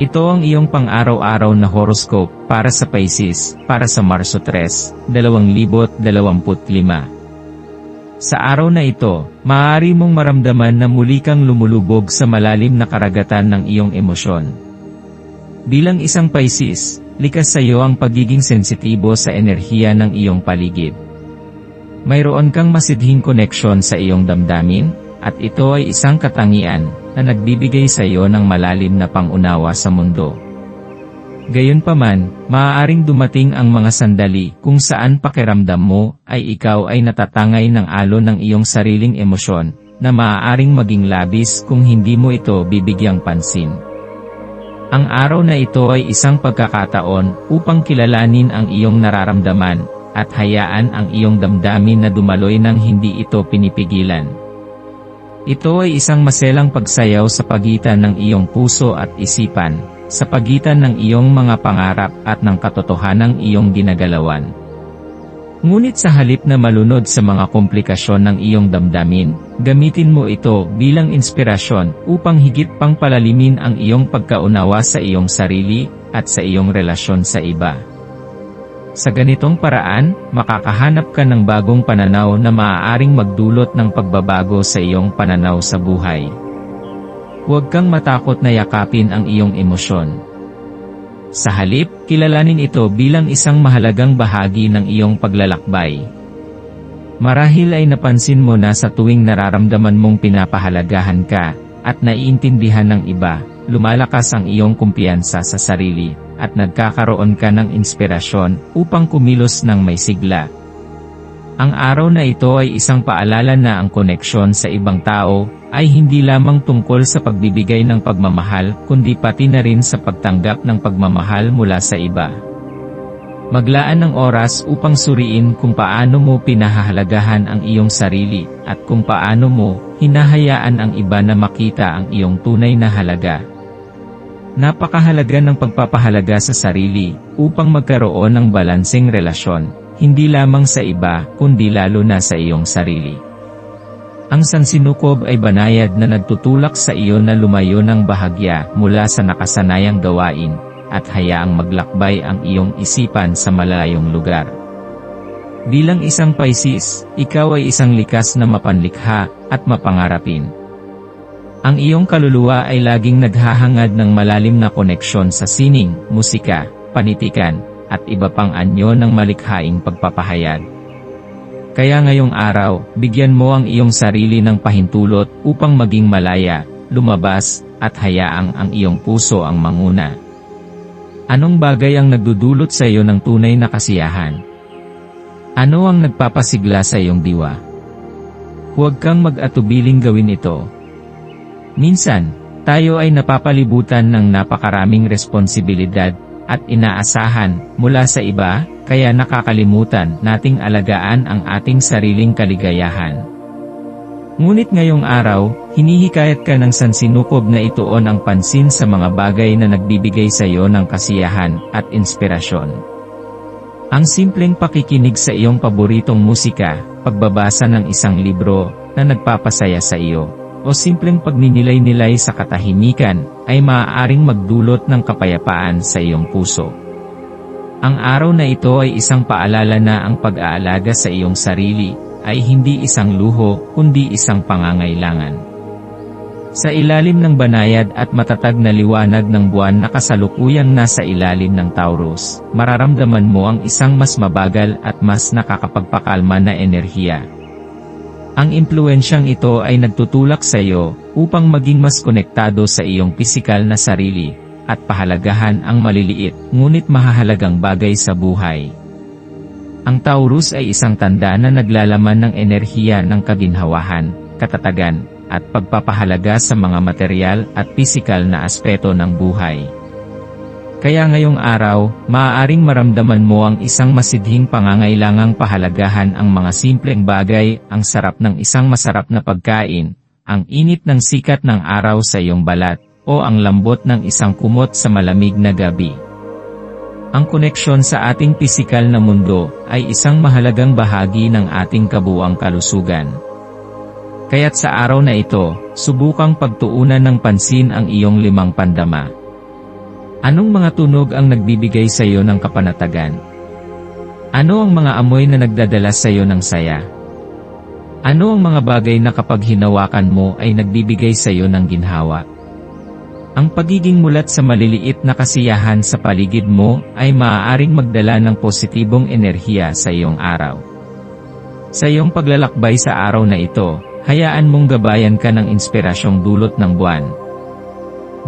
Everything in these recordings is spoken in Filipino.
Ito ang iyong pang-araw-araw na horoscope para sa Pisces, para sa Marso 3, 2025. Sa araw na ito, maaari mong maramdaman na muli kang lumulubog sa malalim na karagatan ng iyong emosyon. Bilang isang Pisces, likas sa iyo ang pagiging sensitibo sa enerhiya ng iyong paligid. Mayroon kang masidhing koneksyon sa iyong damdamin, at ito ay isang katangian na nagbibigay sa iyo ng malalim na pangunawa sa mundo. Gayunpaman, maaaring dumating ang mga sandali kung saan pakiramdam mo ay ikaw ay natatangay ng alon ng iyong sariling emosyon na maaaring maging labis kung hindi mo ito bibigyang pansin. Ang araw na ito ay isang pagkakataon upang kilalanin ang iyong nararamdaman at hayaan ang iyong damdamin na dumaloy ng hindi ito pinipigilan. Ito ay isang maselang pagsayaw sa pagitan ng iyong puso at isipan, sa pagitan ng iyong mga pangarap at ng katotohanang iyong ginagalawan. Ngunit sa halip na malunod sa mga komplikasyon ng iyong damdamin, gamitin mo ito bilang inspirasyon upang higit pang palalimin ang iyong pagkaunawa sa iyong sarili at sa iyong relasyon sa iba. Sa ganitong paraan, makakahanap ka ng bagong pananaw na maaaring magdulot ng pagbabago sa iyong pananaw sa buhay. Huwag kang matakot na yakapin ang iyong emosyon. Sa halip, kilalanin ito bilang isang mahalagang bahagi ng iyong paglalakbay. Marahil ay napansin mo na sa tuwing nararamdaman mong pinapahalagahan ka, at naiintindihan ng iba, lumalakas ang iyong kumpiyansa sa sarili, at nagkakaroon ka ng inspirasyon upang kumilos ng may sigla. Ang araw na ito ay isang paalala na ang koneksyon sa ibang tao ay hindi lamang tungkol sa pagbibigay ng pagmamahal kundi pati na rin sa pagtanggap ng pagmamahal mula sa iba. Maglaan ng oras upang suriin kung paano mo pinahahalagahan ang iyong sarili at kung paano mo hinahayaan ang iba na makita ang iyong tunay na halaga. Napakahalaga ng pagpapahalaga sa sarili, upang magkaroon ng balanseng relasyon, hindi lamang sa iba, kundi lalo na sa iyong sarili. Ang sansinukob ay banayad na nagtutulak sa iyo na lumayo ng bahagya mula sa nakasanayang gawain, at hayaang maglakbay ang iyong isipan sa malayong lugar. Bilang isang Pisces, ikaw ay isang likas na mapanlikha at mapangarapin. Ang iyong kaluluwa ay laging naghahangad ng malalim na koneksyon sa sining, musika, panitikan, at iba pang anyo ng malikhaing pagpapahayag. Kaya ngayong araw, bigyan mo ang iyong sarili ng pahintulot upang maging malaya, lumabas, at hayaang ang iyong puso ang manguna. Anong bagay ang nagdudulot sa iyo ng tunay na kasiyahan? Ano ang nagpapasigla sa iyong diwa? Huwag kang mag-atubiling gawin ito, Minsan, tayo ay napapalibutan ng napakaraming responsibilidad at inaasahan mula sa iba, kaya nakakalimutan nating alagaan ang ating sariling kaligayahan. Ngunit ngayong araw, hinihikayat ka ng sansinukob na ituon ang pansin sa mga bagay na nagbibigay sa iyo ng kasiyahan at inspirasyon. Ang simpleng pakikinig sa iyong paboritong musika, pagbabasa ng isang libro, na nagpapasaya sa iyo, o simpleng pagninilay-nilay sa katahimikan, ay maaaring magdulot ng kapayapaan sa iyong puso. Ang araw na ito ay isang paalala na ang pag-aalaga sa iyong sarili, ay hindi isang luho, kundi isang pangangailangan. Sa ilalim ng banayad at matatag na liwanag ng buwan na kasalukuyang nasa ilalim ng Taurus, mararamdaman mo ang isang mas mabagal at mas nakakapagpakalma na enerhiya. Ang impluensyang ito ay nagtutulak sa iyo upang maging mas konektado sa iyong pisikal na sarili at pahalagahan ang maliliit ngunit mahahalagang bagay sa buhay. Ang Taurus ay isang tanda na naglalaman ng enerhiya ng kaginhawahan, katatagan, at pagpapahalaga sa mga material at pisikal na aspeto ng buhay. Kaya ngayong araw, maaaring maramdaman mo ang isang masidhing pangangailangang pahalagahan ang mga simpleng bagay, ang sarap ng isang masarap na pagkain, ang init ng sikat ng araw sa iyong balat, o ang lambot ng isang kumot sa malamig na gabi. Ang koneksyon sa ating pisikal na mundo ay isang mahalagang bahagi ng ating kabuang kalusugan. Kaya't sa araw na ito, subukang pagtuunan ng pansin ang iyong limang pandama. Anong mga tunog ang nagbibigay sa iyo ng kapanatagan? Ano ang mga amoy na nagdadala sa iyo ng saya? Ano ang mga bagay na kapag hinawakan mo ay nagbibigay sa iyo ng ginhawa? Ang pagiging mulat sa maliliit na kasiyahan sa paligid mo ay maaaring magdala ng positibong enerhiya sa iyong araw. Sa iyong paglalakbay sa araw na ito, hayaan mong gabayan ka ng inspirasyong dulot ng buwan.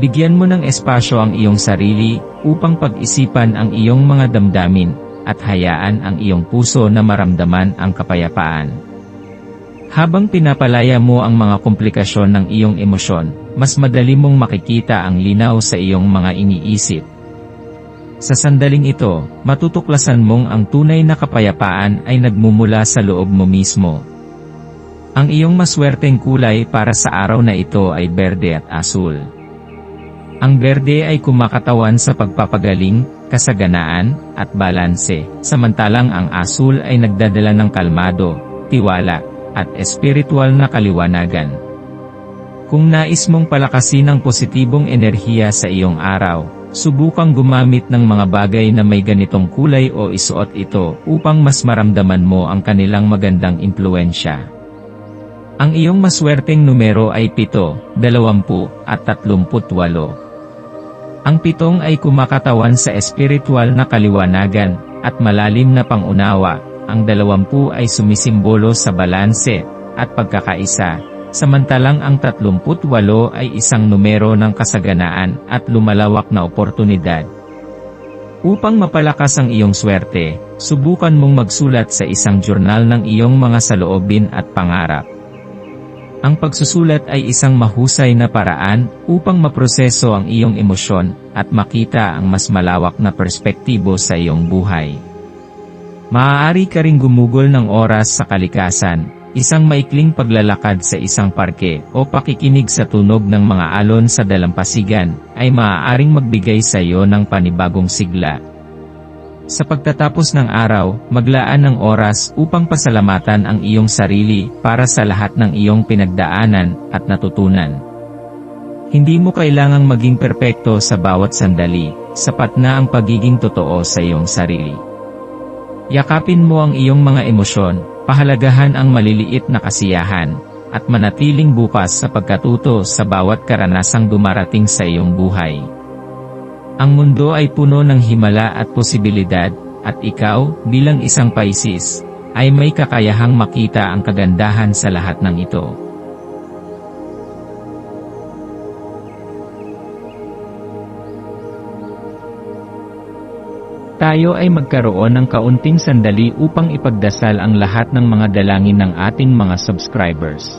Bigyan mo ng espasyo ang iyong sarili upang pag-isipan ang iyong mga damdamin at hayaan ang iyong puso na maramdaman ang kapayapaan. Habang pinapalaya mo ang mga komplikasyon ng iyong emosyon, mas madali mong makikita ang linaw sa iyong mga iniisip. Sa sandaling ito, matutuklasan mong ang tunay na kapayapaan ay nagmumula sa loob mo mismo. Ang iyong maswerteng kulay para sa araw na ito ay berde at asul. Ang berde ay kumakatawan sa pagpapagaling, kasaganaan, at balanse, samantalang ang asul ay nagdadala ng kalmado, tiwala, at espiritual na kaliwanagan. Kung nais mong palakasin ang positibong enerhiya sa iyong araw, subukang gumamit ng mga bagay na may ganitong kulay o isuot ito upang mas maramdaman mo ang kanilang magandang impluensya. Ang iyong maswerteng numero ay 7, 20, at 38. Ang pitong ay kumakatawan sa espiritual na kaliwanagan, at malalim na pangunawa, ang dalawampu ay sumisimbolo sa balanse, at pagkakaisa, samantalang ang 38 ay isang numero ng kasaganaan at lumalawak na oportunidad. Upang mapalakas ang iyong swerte, subukan mong magsulat sa isang journal ng iyong mga saloobin at pangarap. Ang pagsusulat ay isang mahusay na paraan upang maproseso ang iyong emosyon at makita ang mas malawak na perspektibo sa iyong buhay. Maaari ka ring gumugol ng oras sa kalikasan, isang maikling paglalakad sa isang parke o pakikinig sa tunog ng mga alon sa dalampasigan ay maaaring magbigay sa iyo ng panibagong sigla. Sa pagtatapos ng araw, maglaan ng oras upang pasalamatan ang iyong sarili para sa lahat ng iyong pinagdaanan at natutunan. Hindi mo kailangang maging perpekto sa bawat sandali, sapat na ang pagiging totoo sa iyong sarili. Yakapin mo ang iyong mga emosyon, pahalagahan ang maliliit na kasiyahan, at manatiling bukas sa pagkatuto sa bawat karanasang dumarating sa iyong buhay. Ang mundo ay puno ng himala at posibilidad, at ikaw, bilang isang Pisces, ay may kakayahang makita ang kagandahan sa lahat ng ito. Tayo ay magkaroon ng kaunting sandali upang ipagdasal ang lahat ng mga dalangin ng ating mga subscribers